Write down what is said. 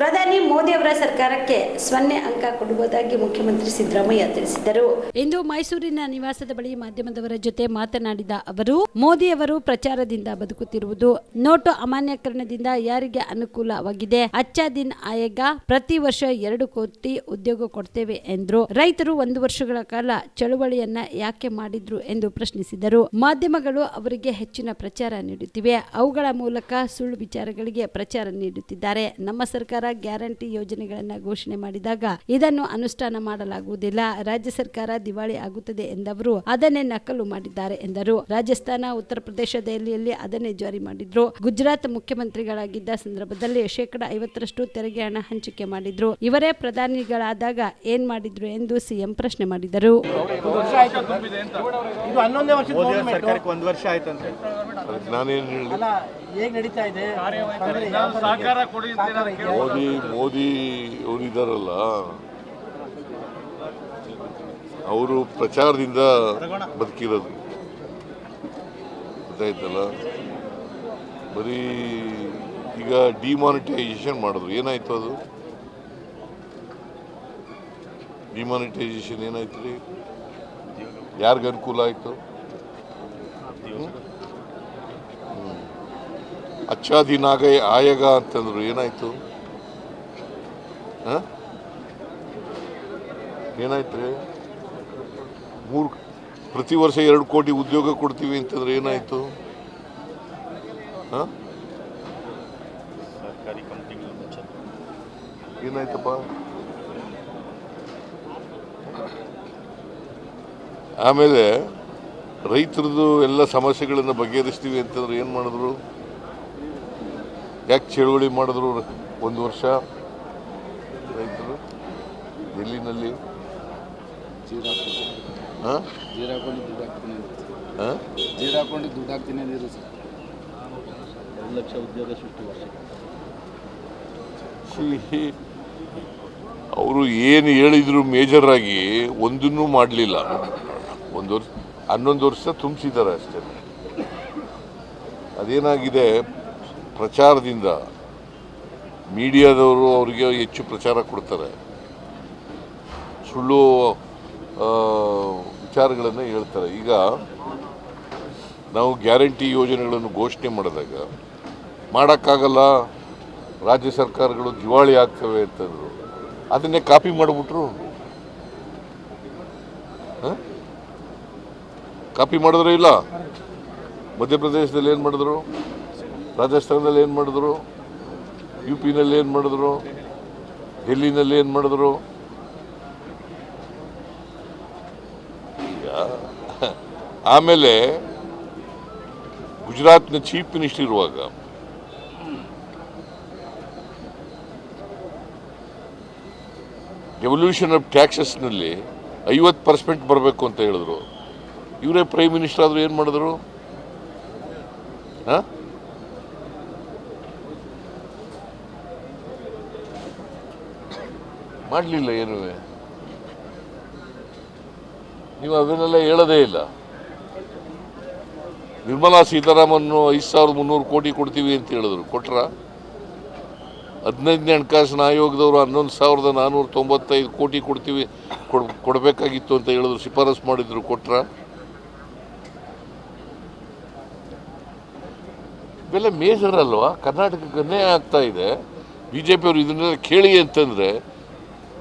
ಪ್ರಧಾನಿ ಮೋದಿ ಅವರ ಸರ್ಕಾರಕ್ಕೆ ಸೊನ್ನೆ ಅಂಕ ಕೊಡುವುದಾಗಿ ಮುಖ್ಯಮಂತ್ರಿ ಸಿದ್ದರಾಮಯ್ಯ ತಿಳಿಸಿದರು ಇಂದು ಮೈಸೂರಿನ ನಿವಾಸದ ಬಳಿ ಮಾಧ್ಯಮದವರ ಜೊತೆ ಮಾತನಾಡಿದ ಅವರು, ಮೋದಿ ಅವರು ಪ್ರಚಾರದಿಂದ ಬದುಕುತ್ತಿರುವುದು ನೋಟು ಅಮಾನ್ಯಕರಣದಿಂದ ಯಾರಿಗೆ ಅನುಕೂಲವಾಗಿದೆ? ಅಚ್ಚಾ ದಿನ್ ಆಯೋಗ ಪ್ರತಿ ವರ್ಷ ಎರಡು ಕೋಟಿ ಉದ್ಯೋಗ ಕೊಡ್ತೇವೆ ಎಂದರು. ರೈತರು ಒಂದು ವರ್ಷಗಳ ಕಾಲ ಚಳುವಳಿಯನ್ನ ಯಾಕೆ ಮಾಡಿದ್ರು ಎಂದು ಪ್ರಶ್ನಿಸಿದರು. ಮಾಧ್ಯಮಗಳು ಅವರಿಗೆ ಹೆಚ್ಚಿನ ಪ್ರಚಾರ ನೀಡುತ್ತಿವೆ. ಅವುಗಳ ಮೂಲಕ ಸುಳ್ಳು ವಿಚಾರಗಳಿಗೆ ಪ್ರಚಾರ ನೀಡುತ್ತಿದ್ದಾರೆ. ನಮ್ಮ ಸರ್ಕಾರ ಗ್ಯಾರಂಟಿ ಯೋಜನೆಗಳನ್ನು ಘೋಷಣೆ ಮಾಡಿದಾಗ ಇದನ್ನು ಅನುಷ್ಠಾನ ಮಾಡಲಾಗುವುದಿಲ್ಲ. ರಾಜ್ಯ ಸರ್ಕಾರ ದಿವಾಳಿ ಆಗುತ್ತದೆ ಎಂದವರು ಅದನ್ನೇ ನಕಲು ಮಾಡಿದ್ದಾರೆ ಎಂದರು. ರಾಜಸ್ಥಾನ ಉತ್ತರ ಪ್ರದೇಶ ದೆಹಲಿಯಲ್ಲಿ ಅದನ್ನೇ ಜಾರಿ ಮಾಡಿದ್ರು. ಗುಜರಾತ್ ಮುಖ್ಯಮಂತ್ರಿಗಳಾಗಿದ್ದ ಸಂದರ್ಭದಲ್ಲಿ ಶೇಕಡ ಐವತ್ತರಷ್ಟು ತೆರಿಗೆ ಹಣ ಹಂಚಿಕೆ ಮಾಡಿದ್ರು. ಇವರೇ ಪ್ರಧಾನಿಗಳಾದಾಗ ಏನ್ ಮಾಡಿದ್ರು ಎಂದು ಸಿಎಂ ಪ್ರಶ್ನೆ ಮಾಡಿದರು. ಅದಕ್ಕೆ ನಾನೇನು ಹೇಳಿ ಅಲ್ಲ ಹೇಗ್ ನಡೀತಾ ಇದೆ? ಅಂದ್ರೆ ಯಾವ ಥರ ಇದೆ? ಸಹಕಾರ ಮೋದಿ ಮೋದಿ ಅವರಿದ್ದಾರಲ್ಲ ಅವರು ಪ್ರಚಾರದಿಂದ ಬದುಕಿರೋದು. ಗೊತ್ತಾಯ್ತಲ್ಲ? ಬರೀ ಈಗ ಡಿಮಾನಿಟೈಸೇಷನ್ ಮಾಡಿದ್ರು. ಏನಾಯ್ತು ಅದು? ಡಿಮಾನಿಟೈಸೇಷನ್ ಏನಾಯ್ತು ರೀ? ಯಾರಿಗೆ ಅನುಕೂಲ ಆಯಿತು? ಅಚ್ಚಾ ದಿನಾಗ ಆಯಗ ಅಂತಂದ್ರು ಏನಾಯ್ತು? ಹ? ಏನಾಯ್ತು ರೀ ಮೂರು ಪ್ರತಿ ವರ್ಷ ಎರಡು ಕೋಟಿ ಉದ್ಯೋಗ ಕೊಡ್ತೀವಿ ಅಂತಂದ್ರೆ ಏನಾಯ್ತು? ಹಾಂ? ಏನಾಯ್ತಪ್ಪ? ಆಮೇಲೆ ರೈತರದ್ದು ಎಲ್ಲ ಸಮಸ್ಯೆಗಳನ್ನು ಬಗೆಹರಿಸ್ತೀವಿ ಅಂತಂದ್ರೆ ಏನು ಮಾಡಿದ್ರು? ಯಾಕೆ ಚಳುವಳಿ ಮಾಡಿದ್ರು ಒಂದು ವರ್ಷ ರೈತರು? ಡೆಲ್ಲಿನಲ್ಲಿ ಹಾಂ? ಜೀರ ಹಾಕೊಂಡು ದುಡ್ಡು ಹಾಕ್ತೀನಿ ಹಾಂ? ಜೀರ ಹಾಕೊಂಡು ದುಡ್ಡು ಹಾಕ್ತೀನಿ ಸರ್. ಎರಡು ಲಕ್ಷ ಉದ್ಯೋಗ ಸೃಷ್ಟಿ ವರ್ಷ. ಅವರು ಏನು ಹೇಳಿದ್ರು ಮೇಜರ್ ಆಗಿ ಒಂದನ್ನೂ ಮಾಡಲಿಲ್ಲ. ಒಂದು ವರ್ಷ ಹನ್ನೊಂದು ವರ್ಷ ತುಂಬಿಸಿದ್ದಾರೆ ಅಷ್ಟೇ. ಅದೇನಾಗಿದೆ? ಪ್ರಚಾರದಿಂದ ಮೀಡಿಯಾದವರು ಅವರಿಗೆ ಹೆಚ್ಚು ಪ್ರಚಾರ ಕೊಡ್ತಾರೆ. ಸುಳ್ಳು ವಿಚಾರಗಳನ್ನು ಹೇಳ್ತಾರೆ. ಈಗ ನಾವು ಗ್ಯಾರಂಟಿ ಯೋಜನೆಗಳನ್ನು ಘೋಷಣೆ ಮಾಡಿದಾಗ, ಮಾಡೋಕ್ಕಾಗಲ್ಲ, ರಾಜ್ಯ ಸರ್ಕಾರಗಳು ದಿವಾಳಿ ಆಗ್ತವೆ ಅಂತಂದರು, ಅದನ್ನೇ ಕಾಪಿ ಮಾಡಿಬಿಟ್ರು? ಕಾಪಿ ಮಾಡಿದ್ರೆ ಇಲ್ಲ? ಮಧ್ಯಪ್ರದೇಶದಲ್ಲಿ ಏನು ಮಾಡಿದ್ರು? ರಾಜಸ್ಥಾನದಲ್ಲಿ ಏನು ಮಾಡಿದ್ರು? ಯು ಪಿನಲ್ಲಿ ಏನು ಮಾಡಿದ್ರು? ಡೆಲ್ಲಿನಲ್ಲಿ ಏನು ಮಾಡಿದ್ರು? ಆಮೇಲೆ ಗುಜರಾತ್ನ ಚೀಫ್ ಮಿನಿಸ್ಟರ್ ಇರುವಾಗ ರೆವಲ್ಯೂಷನ್ ಆಫ್ ಟ್ಯಾಕ್ಸಸ್ನಲ್ಲಿ ಐವತ್ತು ಪರ್ಸೆಂಟ್ ಬರಬೇಕು ಅಂತ ಹೇಳಿದ್ರು. ಇವರೇ ಪ್ರೈಮ್ ಮಿನಿಸ್ಟರ್ ಆದರೂ ಏನು ಮಾಡಿದ್ರು? ಹಾಂ? ಮಾಡಲಿಲ್ಲ ಏನೂ ನೀವು ಅದನ್ನೆಲ್ಲ ಹೇಳೋದೇ ಇಲ್ಲ. ನಿರ್ಮಲಾ ಸೀತಾರಾಮನ್ ಐದು ಸಾವಿರದ ಮುನ್ನೂರು ಕೋಟಿ ಕೊಡ್ತೀವಿ ಅಂತ ಹೇಳಿದ್ರು. ಕೊಟ್ರ? ಹದಿನೈದನೇ ಹಣಕಾಸಿನ ಆಯೋಗದವರು ಹನ್ನೊಂದು ಸಾವಿರದ ನಾನ್ನೂರ ತೊಂಬತ್ತೈದು ಕೋಟಿ ಕೊಡ್ತೀವಿ, ಕೊಡ್, ಕೊಡಬೇಕಾಗಿತ್ತು ಅಂತ ಹೇಳಿದ್ರು, ಶಿಫಾರಸು ಮಾಡಿದ್ರು, ಕೊಟ್ರ? ಇವೆಲ್ಲ ಮೇಜರ್ ಅಲ್ವಾ? ಕರ್ನಾಟಕಕ್ಕೆ ಆಗ್ತಾ ಇದೆ. ಬಿ ಜೆ ಪಿಯವರು ಇದನ್ನೆಲ್ಲ ಕೇಳಿ ಅಂತಂದ್ರೆ